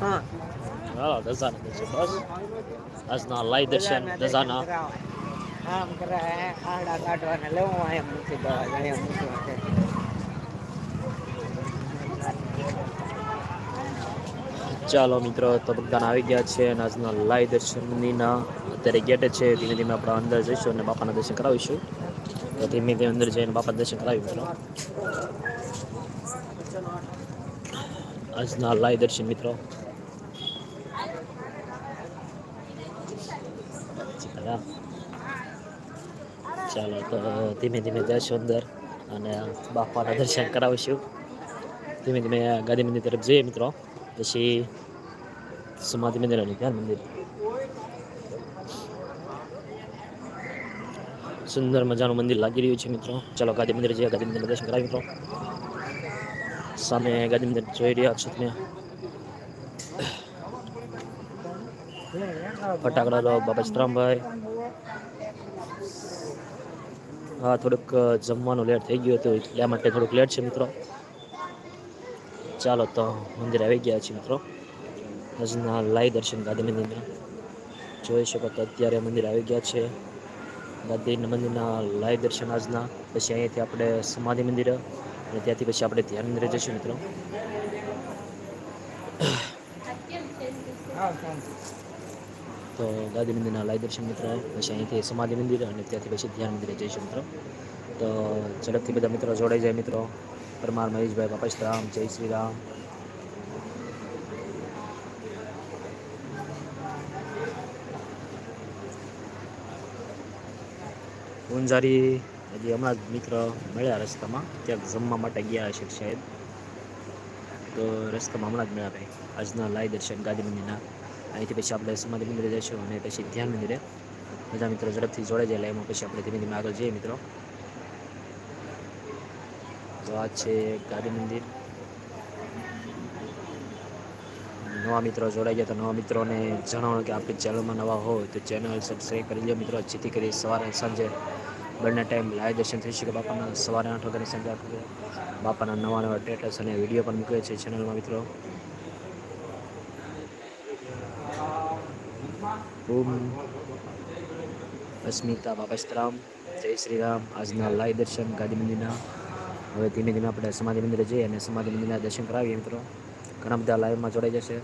હા હાલો દસાના દર્શન બસ આજના લાઈ દર્શન દસાના આમ કરે ખાડા કાઢવાને લેવું એમ નથી દવા ચાલો મિત્રો તો બધાને આવી ગયા છે અને આજના લાઈ દર્શનનીના અત્યારે ગેટ છે. ધીમે ધીમે આપણે અંદર જઈશું અને બાપાના દર્શન કરાવીશું. તો ધીમે ધીમે અંદર જઈને બાપા દર્શન કરાવી મિત્રો. આજના લાઈ દર્શન મિત્રો ચાલો તો ધીમે ધીમે જઈશું અંદર અને બાપાના દર્શન કરાવીશું ધીમે ધીમે ગાંધી મંદિર તરફ જઈએ મિત્રો પછી સમાધિ મંદિર અને ધ્યાન મંદિર સુંદર મજાનું મંદિર લાગી રહ્યું છે મિત્રો ચાલો ગાંધી મંદિર જઈએ ગાંધી મંદિર દર્શન કરાવી મિત્રો સામે ગાંધી મંદિર જોઈ રહ્યા છો તમે. ફટાકડા લો બાબા ચિત્રામભાઈ હા, થોડુંક જમવાનું લેટ થઈ ગયું હતું, એટલા માટે થોડુંક લેટ છે મિત્રો. ચાલો તો મંદિર આવી ગયા છે મિત્રો. આજના લાઈ દર્શન ગાંધી મંદિરના જોઈ શકો તો અત્યારે મંદિર આવી ગયા છે. ગાંધી મંદિરના લાઈ દર્શન આજના. પછી અહીંયાથી આપણે સમાધિ મંદિર અને ત્યાંથી પછી આપણે ધ્યાન અંદર જઈશું મિત્રો. તો ગાંધી મંદિરના લાય દર્શન મિત્રો, પછી અહીંથી સમાધિ મંદિર અને ત્યાંથી પછી ધ્યાન મંદિરે જઈશું મિત્રો. તો ઝડપથી બધા મિત્રો જોડાઈ જાય મિત્રો. પરમાર, મહેશભાઈ બાપા રામ જય શ્રી રામ. ગુંજારી હજી હમણાં જ મિત્ર મળ્યા રસ્તામાં, ક્યાંક જમવા માટે ગયા હશે શાયદ. તો રસ્તામાં હમણાં જ મળ્યા ભાઈ. આજના લાય દર્શન ગાંધી મંદિરના. અહીંથી પછી આપણે સમાધિ મંદિરે જઈશું અને પછી ધ્યાન મંદિરે. બધા મિત્રો ઝડપથી જોડે જાય લાઈમાં પછી આપણે ધીમે ધીમે આગળ જઈએ મિત્રો. તો આ છે ગાંધી મંદિર. નવા મિત્રો જોડાઈ ગયા તો નવા મિત્રોને જણાવો કે આપણી ચેનલમાં નવા હોય તો ચેનલ સબસ્ક્રાઈબ કરી લો મિત્રો. જેથી કરી સવારે સાંજે બંને ટાઈમ લાઈવ દર્શન થઈ શકે. બાપાના સવારે આઠ વાગ્યાની સાંજે આઠ વાગે બાપાના નવા નવા સ્ટેટસ અને વીડિયો પણ મૂકે છે ચેનલમાં મિત્રો. ઓમ. અસ્મિતા બાપસ્તરામ જય શ્રી રામ. આજના લાઈવ દર્શન ગાંધી મંદિરના. હવે ધીમે ધીમે આપણે સમાધિ મંદિરે જઈએ અને સમાધિ મંદિરના દર્શન કરાવીએ મિત્રો. ઘણા બધા લાઈવમાં જોડાઈ જશે.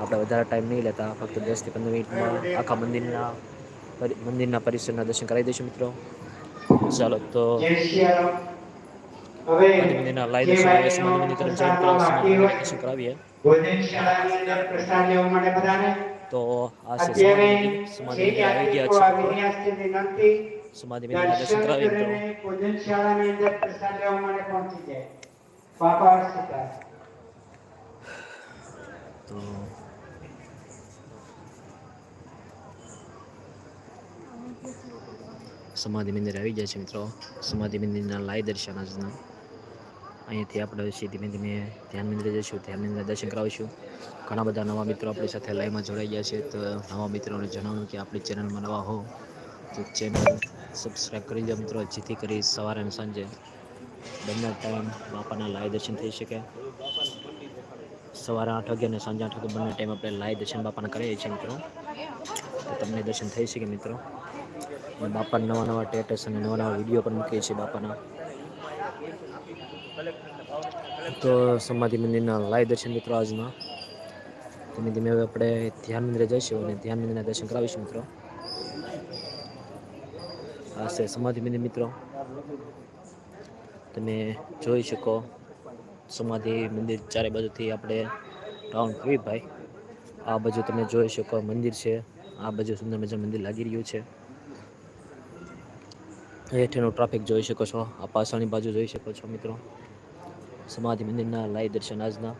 આપણે વધારે ટાઈમ નહીં લેતા. ફક્ત દસથી પંદર મિનિટમાં આખા મંદિરના મંદિરના પરિસરના દર્શન કરાવી દઈશું મિત્રો. ચાલો તો મંદિરના લાઈ દર્શન હવે તરફ જઈને દર્શન કરાવીએ? તો આ છે સમાધિ આવી ગયા છે. સમાધિ મંદિરના દર્શન દર્શન કરાવીએ મિત્રો કરીને અંદર પ્રસાદ લેવા માટે પહોંચી જાય. બાપા તો સમાધિ મંદિર આવી ગયા છે મિત્રો. સમાધિ મંદિરના લાઈ દર્શન આજના. અહીંયાથી આપણે પછી ધીમે ધીમે ધ્યાન મંદિરે જઈશું, ધ્યાન મંદિરના દર્શન કરાવીશું. ઘણા બધા નવા મિત્રો આપણી સાથે લાઈવમાં જોડાઈ ગયા છે, તો નવા મિત્રોને જણાવું કે આપણી ચેનલમાં નવા હો, તો ચેનલ સબસ્ક્રાઈબ કરી દો મિત્રો, જેથી કરી સવારે અને સાંજે બંને ટાઈમ બાપાના લાઈ દર્શન થઈ શકે. સવારે આઠ વાગે અને સાંજે આઠ વાગે બંને ટાઈમ આપણે લાઈ દર્શન બાપાના કરીએ છીએ મિત્રો. તો તમને દર્શન થઈ શકે મિત્રો. અને બાપાના નવા નવા ટેટસ અને નવા નવા વીડિયો પણ મૂકીએ છીએ બાપાના. તો સમાધિ મંદિરના લાઈવ દર્શન મિત્રો આજના. ધીમે ધીમે હવે આપણે ધ્યાન મંદિરે જઈશું અને ધ્યાન મંદિરના દર્શન કરાવીશું મિત્રો. આ છે સમાધિ મંદિર મિત્રો. તમે જોઈ શકો સમાધિ મંદિર ચારે બાજુથી આપણે રાઉન્ડ કરી ભાઈ. આ બાજુ તમે જોઈ શકો મંદિર છે. આ બાજુ સુંદર મજા મંદિર લાગી રહ્યું છે. હેઠળનું ટ્રાફિક જોઈ શકો છો. આ પાછળની બાજુ જોઈ શકો છો મિત્રો. સમાધિ મંદિરના લાઈ દર્શન આજના.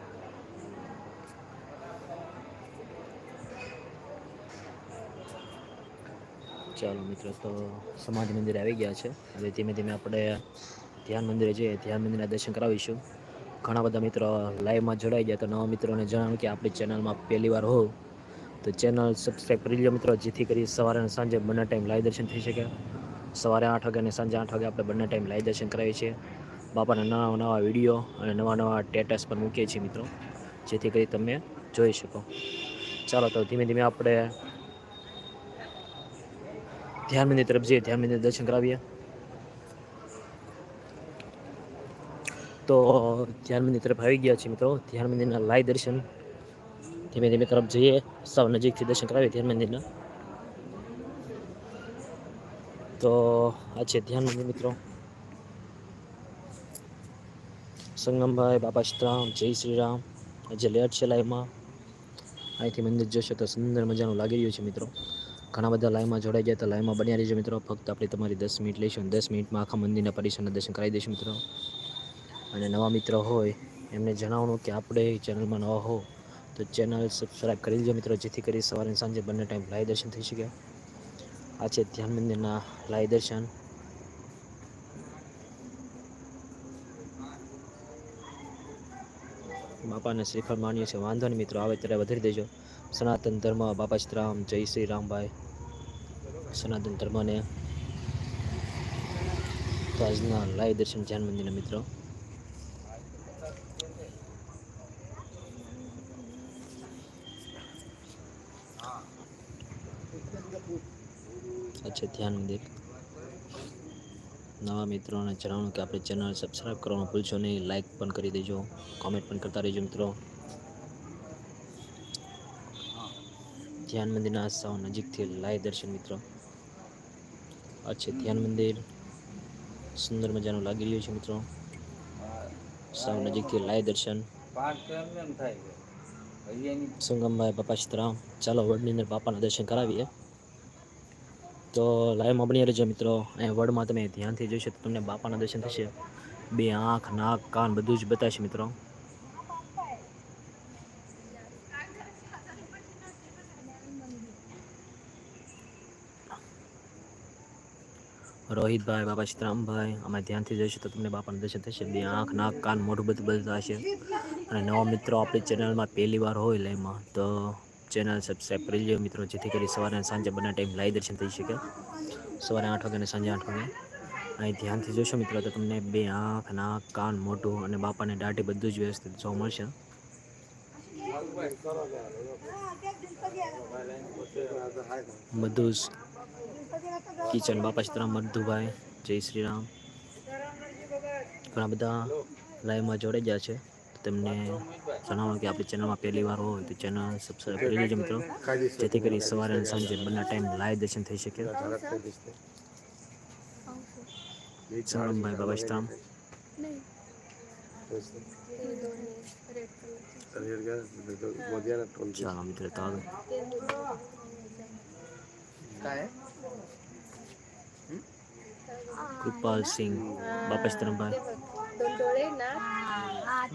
ચાલો મિત્રો, તો સમાધિ મંદિર આવી ગયા છે. હવે ધીમે ધીમે આપણે ધ્યાન મંદિરે જઈએ. ધ્યાન મંદિરના દર્શન કરાવીશું. ઘણા બધા મિત્રો લાઈવમાં જોડાઈ ગયા. તો નવા મિત્રોને જણાવું કે આપણી ચેનલમાં પહેલી વાર હોવ તો ચેનલ સબસ્ક્રાઈબ કરી લો મિત્રો, જેથી કરી સવારે અને સાંજે બંને ટાઈમ લાઈવ દર્શન થઈ શકે. સવારે આઠ વાગે અને સાંજે આઠ વાગે આપણે બંને ટાઈમ લાઈવ દર્શન કરાવીએ છીએ. બાપાના નવા નવા વીડિયો અને નવા નવા સ્ટેટસ પણ મૂકીએ છીએ મિત્રો, જેથી કરી તમે જોઈ શકો. ચાલો તો ધીમે ધીમે આપણે ધ્યાન મંદિર તરફ જઈએ, ધ્યાન મંદિર દર્શન કરાવીએ. તો ધ્યાન મંદિર તરફ આવી ગયા છીએ મિત્રો, ધ્યાન મંદિરના લાઈ દર્શન ધીમે ધીમે તરફ જઈએ. સૌ નજીકથી દર્શન કરાવીએ ધ્યાન મંદિરના. તો આ છે ધ્યાન મિત્રો. સંગમભાઈ, બાપા શ્રામ જય શ્રી રામ જે લેટ છે લાઈવમાં. અહીંથી મંદિર જોશો તો સુંદર મજાનું લાગી રહ્યું છે મિત્રો. ઘણા બધા લાઈવમાં જોડાઈ ગયા તો લાઈવમાં બન્યા રહીજો મિત્રો. ફક્ત આપણે તમારી દસ મિનિટ લઈશું દસ મિનિટમાં આખા મંદિરના પરિસરના દર્શન કરાવી દઈશું મિત્રો. અને નવા મિત્રો હોય એમને જણાવવાનું કે આપણે ચેનલમાં નવા હો તો ચેનલ સબસ્ક્રાઈબ કરી દેજો મિત્રો, જેથી કરી સવારે સાંજે બંને ટાઈમ લાઈવ દર્શન થઈ શકે. આ છે ધ્યાન મંદિરના લાઈ દર્શન બાપાને શ્રીફળ માન્યું છે. વાંધો નહીં મિત્રો, આવે ત્યારે વધારી દેજો. સનાતન ધર્મ, બાપા શ્રીરામ જય શ્રી રામભાઈ સનાતન ધર્મને. તો આજના લાઈ દર્શન ધ્યાન મંદિરના મિત્રો આ છે, ધ્યાન મંદિર. નવા મિત્રોને જણાવું કે આપણી ચેનલ સબસ્ક્રાઈબ કરવાનું ભૂલશો નહીં લાઈક પણ કરી દેજો કોમેન્ટ પણ કરતા રહેજો મિત્રો. ધ્યાન મંદિરના સાવ નજીકથી લાય દર્શન મિત્રો. આ છે ધ્યાન મંદિર. સુંદર મજાનું લાગી રહ્યું છે મિત્રો. સાવ નજીકથી લાય દર્શન. સંગમભાઈ બાપા સીતારામ ચાલો વડની અંદર બાપાના દર્શન કરાવીએ. તો લાઈવમાં બની રહેજો મિત્રો. અહીંયા વર્ડમાં તમે ધ્યાનથી જોઈશો તો તમને બાપાના દર્શન થશે. બે આંખ, નાક, કાન બધું જ બતાવશે મિત્રો. રોહિતભાઈ, બાપા સીતારામભાઈ, અમે ધ્યાનથી જોઈશું તો તમને બાપાના દર્શન થશે. બે આંખ, નાક, કાન મોઢું બધું બતાવશે. અને નવા મિત્રો આપણી ચેનલમાં પહેલી વાર હોય લાઈવમાં, તો ચેનલ સબસ્ક્રાઈબ કરી લેજો મિત્રો, જેથી કરી સવારે સાંજે બંને ટાઈમ લાઈવ દર્શન થઈ શકે. સવારે આઠ વાગે અને સાંજે આઠ વાગે અહીં ધ્યાનથી જોશો મિત્રો, તો તમને બે આંખ, નાક, કાન, મોઢું અને બાપાને દાઢી બધું જ વ્યવસ્થિત જોવા મળશે. બધું કિચન, બાપા સીતારામ મધુભાઈ, જય શ્રી રામ. ઘણા બધા લાઈવમાં જોડાઈ ગયા છે. તેમને જણાવો કે આપણી ચેનલમાં પહેલી વાર હોય તો ચેનલ સબસ્ક્રાઈબ કરી લેજો મિત્રો. જેથી કરી સવારે અને સાંજે બંને ટાઈમ લાઈવ દર્શન થઈ શકે. સંગમભાઈ બાબા સીતારામ ચાલો મિત્રો, તો આગળ કૃપાલ સિંહ, બાપા સીતારામભાઈ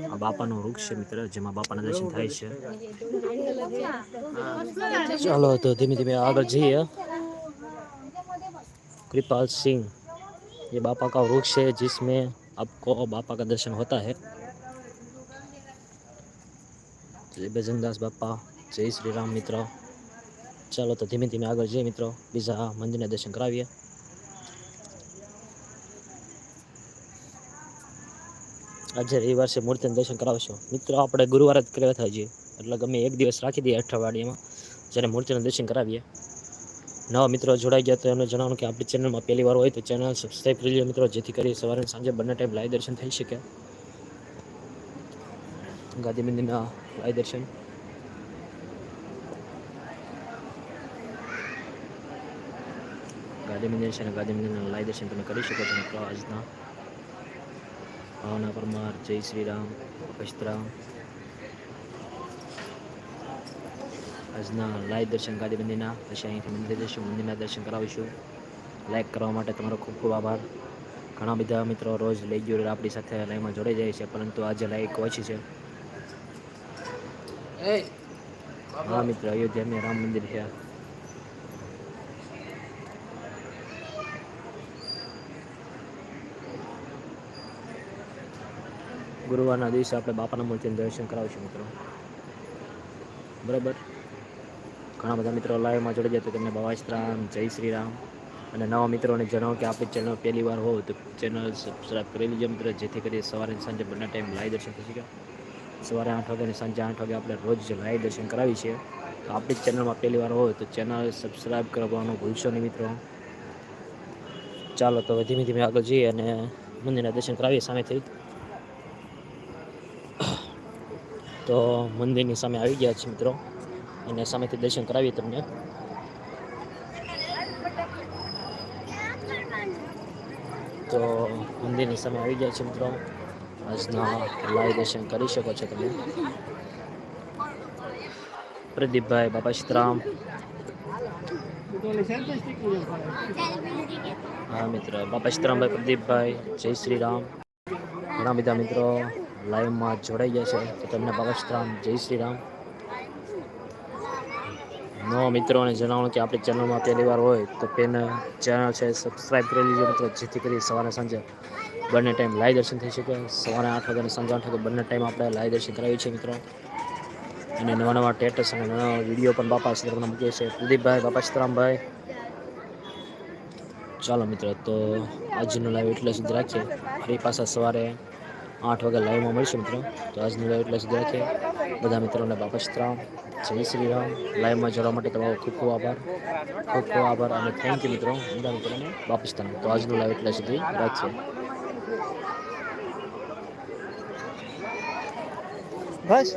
આ બાપાનું વૃક્ષ છે મિત્ર જેમાં બાપાના દર્શન થાય છે ચાલો તો ધીમે ધીમે આગળ જઈએ कृपाल सिंह ये बापा का वृक्ष है जिसमें आपको बापा का दर्शन होता है જય બજરંગદાસ બાપા જય શ્રી રામ મિત્રો ચાલો તો ધીમે ધીમે આગળ જઈએ મિત્રો બીજા મંદિરના દર્શન કરાવીએ આજે રવિવાર છે, મૂર્તિને દર્શન કરાવશો. મિત્રો, આપણે ગુરુવાર જ કર્યા હતા હજી. એટલે ગમે એક દિવસ રાખી દઈએ અઠવાડિયામાં, જ્યારે મૂર્તિને દર્શન કરાવીએ. નવા મિત્રો જોડાઈ ગયા તો એમને જણાવવાનું કે આપણી ચેનલમાં પહેલી વાર હોય તો ચેનલ સબસ્ક્રાઈબ કરી લો મિત્રો, જેથી કરી સવારે સાંજે બંને ટાઈમ લાઈવ દર્શન થઈ શકે. ગાંધી મંદિરના લાઈવ દર્શન. ગાંધી મંદિર છે અને ગાંધી મંદિરના લાઈવ દર્શન તમે કરી શકો છો મિત્રો આજના. ભાવના પરમાર જય શ્રી રામ પવિત્રામ આજના લાઈવ દર્શન ગાદી મંદિરના પછી અહીંથી મંદિર જઈશું મંદિરના દર્શન કરાવીશું. લાઈક કરવા માટે તમારો ખૂબ ખૂબ આભાર. ઘણા બધા મિત્રો રોજ રેગ્યુલર આપણી સાથે લાઈવમાં જોડાઈ જાય છે પરંતુ આજે લાઈક ઓછી છે. હા મિત્ર અયોધ્યામાં રામ મંદિર છે. ગુરુવારના દિવસે આપણે બાપાના મૂર્તિનું દર્શન કરાવીશું મિત્રો. બરાબર? ઘણા બધા મિત્રો લાઈવમાં જોડી જાય તો તેમને ભવાશ્રામ જય શ્રી રામ. અને નવા મિત્રોને જણાવો કે આપણી ચેનલ પહેલી વાર હોય તો ચેનલ સબસ્ક્રાઈબ કરી લેજો મિત્રો. જેથી કરી સવારે સાંજે બંને ટાઈમ લાઈવ દર્શન થઈ શકે. સવારે આઠ વાગે અને સાંજે આઠ વાગે આપણે રોજ લાઈવ દર્શન કરાવી છે તો આપણી ચેનલમાં પહેલી વાર હોય તો ચેનલ સબસ્ક્રાઈબ કરવાનું ભૂલશો નહીં મિત્રો. ચાલો તો ધીમે ધીમે આગળ જઈએ અને મંદિરના દર્શન કરાવીએ. સામેથી તો મંદિરની સામે આવી ગયા છે મિત્રો. અને સામેથી દર્શન કરાવીએ તમને. તો મંદિરની સામે આવી ગયા છે મિત્રો. આજના લાઈવ દર્શન કરી શકો છો તમે. પ્રદીપભાઈ બાપા સીતરામ હા, મિત્ર. બાપા સીતરામભાઈ પ્રદીપભાઈ, જય શ્રી રામ ઘણા બધા મિત્રો. લાઈવમાં જોડાઈ ગયા છે. તો તમને બાબા જય શ્રી રામ નવા મિત્રોને જણાવવાનું કે આપણી ચેનલમાં પહેલી વાર હોય તો પેન ચેનલ છે સબસ્ક્રાઈબ કરી લેજો મિત્રો. જેથી કરી સવારે સાંજે બંને ટાઈમ લાઈવ દર્શન થઈ શકે. સવારે આઠ વાગે અને સાંજે આઠ વાગે બંને ટાઈમ આપણે લાઈવ દર્શન કરાવીએ છીએ મિત્રો. અને નવા નવા ટેટસ અને નવા વીડિયો પણ બાપા સીતરામના મૂકીએ છીએ. પ્રદીપભાઈ બાપા સીતરામભાઈ ચાલો મિત્રો, તો આજનો લાઈવ એટલે સુધી રાખીએ. ફરી પાછા સવારે આઠ વાગે લાઈવમાં મળીશું મિત્રો. તો આજની લાઈવ એટલે સુધી રાખીએ. બધા મિત્રોને બાપા સીતરામ જય શ્રી રામ. લાઈવમાં જોડવા માટે તમારો ખૂબ ખૂબ આભાર. ખૂબ ખૂબ આભાર અને થેન્ક યુ મિત્રો. બધા મિત્રોને બાપા સીતરામ તો આજનું લાઈવ એટલે સુધી રાખીએ. બસ.